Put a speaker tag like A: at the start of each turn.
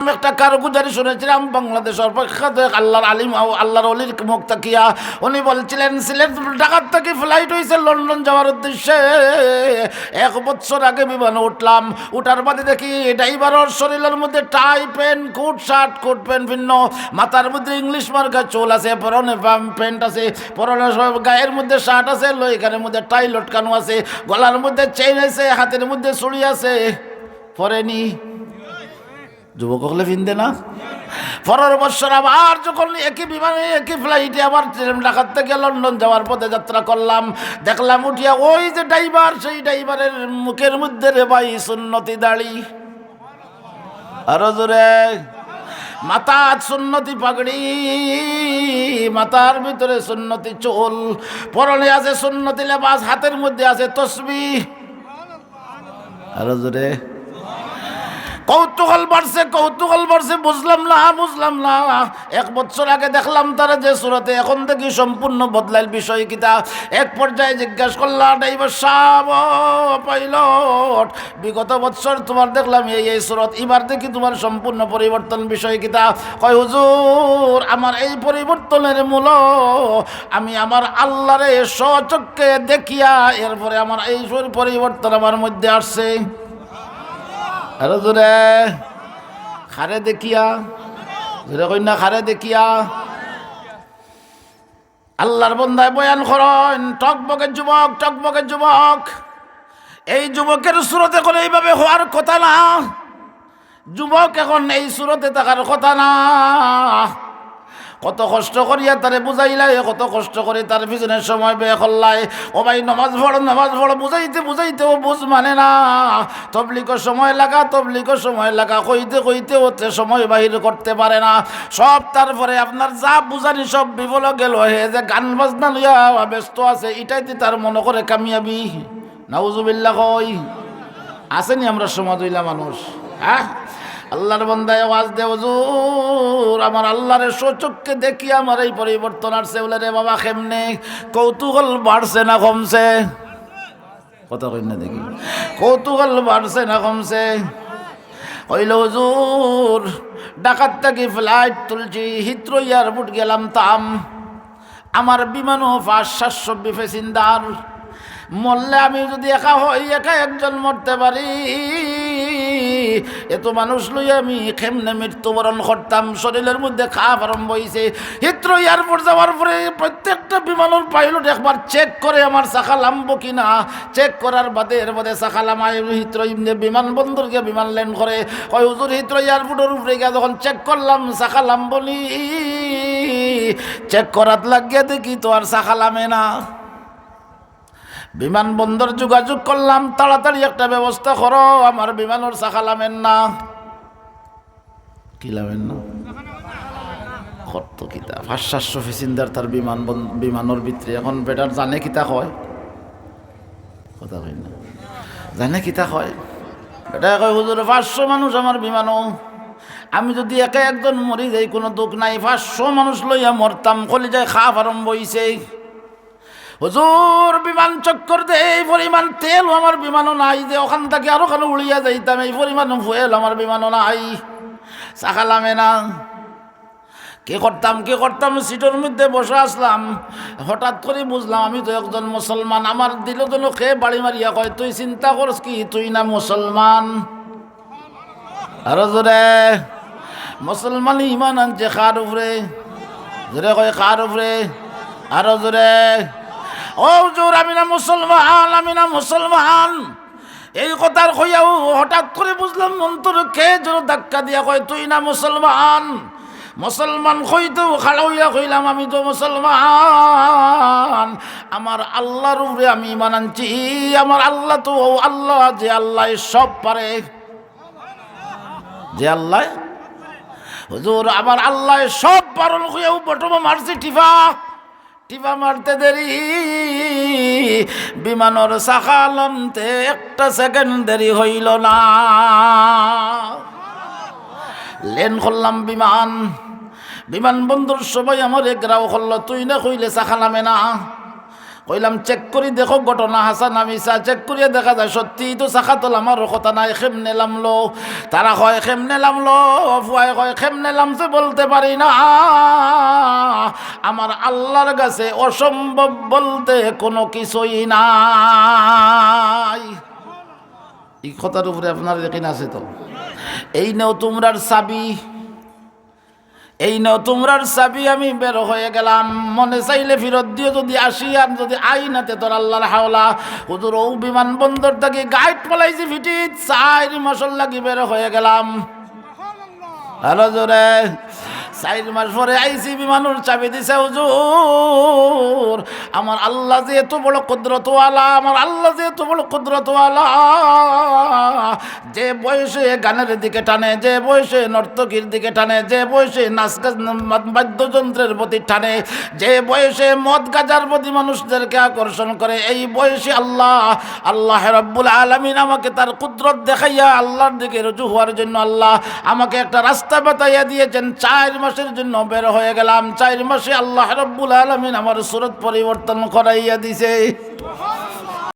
A: একটা কারগুজারি শুনেছিলাম বাংলাদেশের প্রখ্যাত আল্লাহর আলিম আল্লাহর অলির মুখ তাকিয়া উনি বলছিলেন, সিলেট ঢাকার থেকে ফ্লাইট হয়েছে লন্ডন যাওয়ার উদ্দেশ্যে। এক বছর আগে বিমানে উঠলাম, উঠার বাদে দেখি ড্রাইভারের শরীরের মধ্যে tie pant coat shirt coat pant ভিন্ন। মাথার মধ্যে ইংলিশ মার্কা চোল আছে, পরনে প্যান্ট আছে, পরনে সব গায়ের মধ্যে শার্ট আছে, লইখানের মধ্যে টাই লটকানো আছে, গলার মধ্যে চেইন আছে, হাতের মধ্যে চুড়ি আছে। পরে পরেনি যুবক হলে ফিনতে না। পরের বছর আবার যখন একই বিমানে, একই ফ্লাইটে আবার ঢাকার থেকে লন্ডন যাওয়ার পথে যাত্রা করলাম, দেখলাম উঠিয়া ওই যে ড্রাইভার সেই ড্রাইভারের মুখের মধ্যে রে ভাই সুন্নতি দাড়ি। আরও জোরে। মাথা সুন্নতি পাগড়ি, মাথার ভিতরে সুন্নতি চোল, পরনে আছে সুন্নতি লেবাস, হাতের মধ্যে আছে তসবি। আরও জোরে। কৌতূহল বাড়ছে কৌতূহল বাড়ছে, বুঝলাম না বুঝলাম না। এক বছর আগে দেখলাম তারা যে সুরতে, এখন থেকে সম্পূর্ণ বদলাইল বিষয় কিতা। এক পর্যায়ে জিজ্ঞাসা করলাম ড্রাইভার সাহেব পাইলট, বিগত বছর তোমার দেখলাম এই এই সুরত, এবার দেখি তোমার সম্পূর্ণ পরিবর্তন বিষয় কিতা। কয়, হুজুর, আমার এই পরিবর্তনের মূল, আমি আমার আল্লাহরে সচক্ষে দেখিয়া, এরপরে আমার এই পরিবর্তন আমার মধ্যে আসছে। আরও জোরে খারে দেখিয়া। জোরে কন্যা খারে দেখিয়া। আল্লাহর বন্ধায় বয়ান করেন টকবকের যুবক টকবকের যুবক এই যুবকের সুরতে করে এইভাবে হওয়ার কথা না। যুবক এখন এই সুরতে থাকার কথা না। কত কষ্ট করিয়া তারে বুঝাইলাই, কত কষ্ট করে তার পিছনে সময় বে করলাই। ও ভাই, নমাজ পড় নমাজ পড়, বুঝাইতে বুঝাইতে ও বুঝ মানে না। তবলিকো সময় লাগা তবলিকো সময় লাগা, কইতে কইতে ওতে সময় বাহির করতে পারে না। সব তারপরে আপনার যা বুঝানি সব বিফল গেল। হে যে গান বাজনা লইয়া ব্যস্ত আছে এটাইতে তার মনে করে কামিয়াবি। নাউজুবিল্লা কই। আসেনি আমরা সমাজ হইলা মানুষ হ্যাঁ? আল্লাহর বন্দায় আওয়াজ দে, হুজুর। আমার আল্লাহরে সচক্ষে দেখি, আমার এই পরিবর্তন আসছে। বলে, রে বাবা, কেমনে? কৌতূহল বাড়ছে না কমছে? কথা কই না দেখি। কৌতূহল বাড়ছে না কমছে। হইল হুজুর, ডাকাত থেকে ফ্লাইট তুলছি, হিত্র এয়ারপোর্ট গেলাম তাম। আমার বিমানও পাঁচ সাতশো বিফেসিন্দার মরলে আমি যদি একা হই, একা একজন মরতে পারি। এত মানুষ লই আমি কেমনে মৃত্যুবরণ করতাম। শরীরের মধ্যে খাপ আরম্ভ হয়েছে হিত্র এয়ারপোর্ট যাওয়ার পরে প্রত্যেকটা বিমানের পাইলট একবার চেক করে আমার চাকা লামবো কিনা। চেক করার বাদে এর বাদে চাকা লামায় হিত্র বিমানবন্দর গিয়ে বিমান ল্যান্ড করে। ওই হুজুর, হিত্র এয়ারপোর্টের উপরে গিয়ে যখন চেক করলাম চাকা লাম্বনি চেক করাত লাগিয়ে দেখি তো আর চাকা লামে না। বিমানবন্দর যোগাযোগ করলাম, তাড়াতাড়ি একটা ব্যবস্থা করো, আমার বিমানের চাকা লামেন না। কি লামেন না? কত কিতা সাতশো ফেসিন্দার তার বিমান বিমানের ভিতরে। এখন বেটার জানে কিতা হয় কথা কই না। জানে কিতা হয় বেটা কয়, হুজুর, পাঁচশো মানুষ আমার বিমানও। আমি যদি একে একজন মরি যাই, কোনো দুঃখ নাই। পাঁচশো মানুষ লইয়া মরতাম কলি যায় খাপ আরম্ভ হইছে। হুজুর, বিমান চক্কর দে, এই পরিমাণ তেল আমার বিমানও নাই যে ওখান থেকে আরও খানো উড়িয়া যাইতাম, এই পরিমাণ ফুয়েল আমার বিমানও নাই। চাকালামে না কে করতাম কে করতাম, সিটের মধ্যে বসে আসলাম। হঠাৎ করে বুঝলাম, আমি তো একজন মুসলমান, আমার দিল যেন কে বাড়ি মারিয়া কয়, তুই চিন্তা করস কি, তুই না মুসলমান? আরও জোরে, মুসলমান ইমান আনছে খার উপরে? জোরে কয় খার উপরে? আরও জোরে ও আমি না মুসলমান, আমি না মুসলমান। এই কথার কইয়াও হঠাৎ করে বুঝলাম, অন্তর কে জোর ধাক্কা দিয়া কয়, তুই না মুসলমান? মুসলমান কইতেও খাড়া হইয়া কইলাম, আমি তো মুসলমান। আমার আল্লাহর উপরে আমি ইমান আনছি, আমার আল্লাহ তো আল্লাহ, যে আল্লাহ সব পারে। যে আল্লাহ? হুজুর, আমার আল্লাহ সব পারণ হইয়াও বটমা মারছি টিফা টিপা মারতে দেরি। বিমানর সাকালন্তে একটা সেকেন্ড দেরি হইল না। লেন করলাম বিমান। বিমানবন্দর সবাই আমার এগ্রাও করল তুই না কইলে সাকালামে না? কইলাম, চেক করি দেখো, ঘটনা হাসান আমি চেক করিয়ে দেখা যায়, সত্যি তো চাখাতল আমার কথা নাই খেম নেলাম লো তারা হয় খেম নেলাম লো ফুয়াই হয় খেম নেলাম সে বলতে পারি না। আমার আল্লাহর কাছে অসম্ভব বলতে কোনো কিছুই নাই। এই কথার উপরে আপনার এখানে আছে তো? এই নেও তোমরার চাবি। এই নাও, তোমরার চাবি আমি বের হয়ে গেলাম। মনে চাইলে ফিরত দিয়ে যদি আসি আর যদি আই নাতে তোর আল্লাহর হাওলা। হুজুর, ও বিমানবন্দর থেকে গাইড পলাইছি ফিটি চাই মশল লাগি বের হয়ে গেলাম। হ্যালো জোরে। চার মাস পরে আইসি, বিমানুর চাবি দিছে, হুজুর। আমার আল্লাহ যে এত বড় কুদরতওয়ালা, আমার আল্লাহ যে এত বড় কুদরতওয়ালা। যে বয়সে গানের দিকে টানে, যে বয়সে নর্তকীর দিকে টানে, যে বয়সে নাচ বাদ্যযন্ত্রের প্রতি টানে, যে বয়সে মদ গাজার প্রতি মানুষদেরকে আকর্ষণ করে, এই বয়সে আল্লাহ আল্লাহ রব্বুল আলমিন আমাকে তার কুদরত দেখাইয়া আল্লাহর দিকে রুজু হওয়ার জন্য আল্লাহ আমাকে একটা রাস্তা বাতাইয়া দিয়েছেন, চার মাসের জন্য বের হয়ে গেলাম। চার মাসে আল্লাহ রব্বুল আলমিন আমার সুরত পরিবর্তন করাইয়া দিছে।